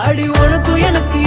அடி உனக்கு எனக்கு